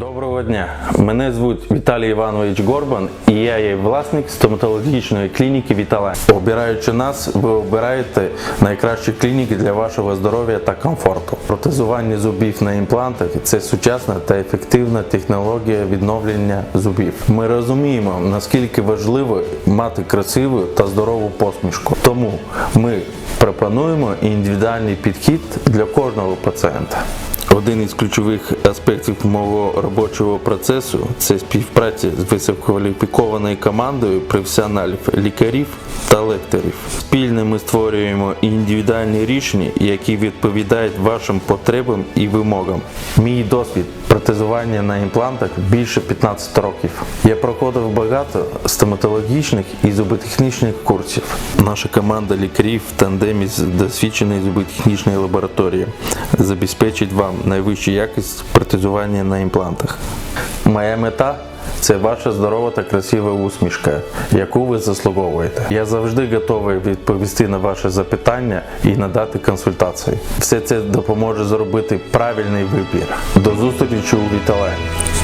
Доброго дня. Мене звуть Віталій Іванович Горбан і я є власник стоматологічної клініки Віталайн. Обираючи нас, ви обираєте найкращі клініки для вашого здоров'я та комфорту. Протезування зубів на імплантах це сучасна та ефективна технологія відновлення зубів. Ми розуміємо, наскільки важливо мати красиву та здорову посмішку. Тому ми пропонуємо індивідуальний підхід для кожного пацієнта. Один із ключових аспектів мого робочого процесу це співпраця з висококваліфікованою командою професіоналів, лікарів та лекторів. Спільно ми створюємо індивідуальні рішення, які відповідають вашим потребам і вимогам. Мій досвід протезування на імплантах більше 15 років. Я проходив багато стоматологічних і зуботехнічних курсів. Наша команда лікарів в тандемі з досвідченою зуботехнічною лабораторією забезпечить вам найвищу якість протезування на імплантах. Моя мета це ваша здорова та красива усмішка, яку ви заслуговуєте. Я завжди готовий відповісти на ваші запитання і надати консультації. Все це допоможе зробити правильний вибір. До зустрічі у Віталені.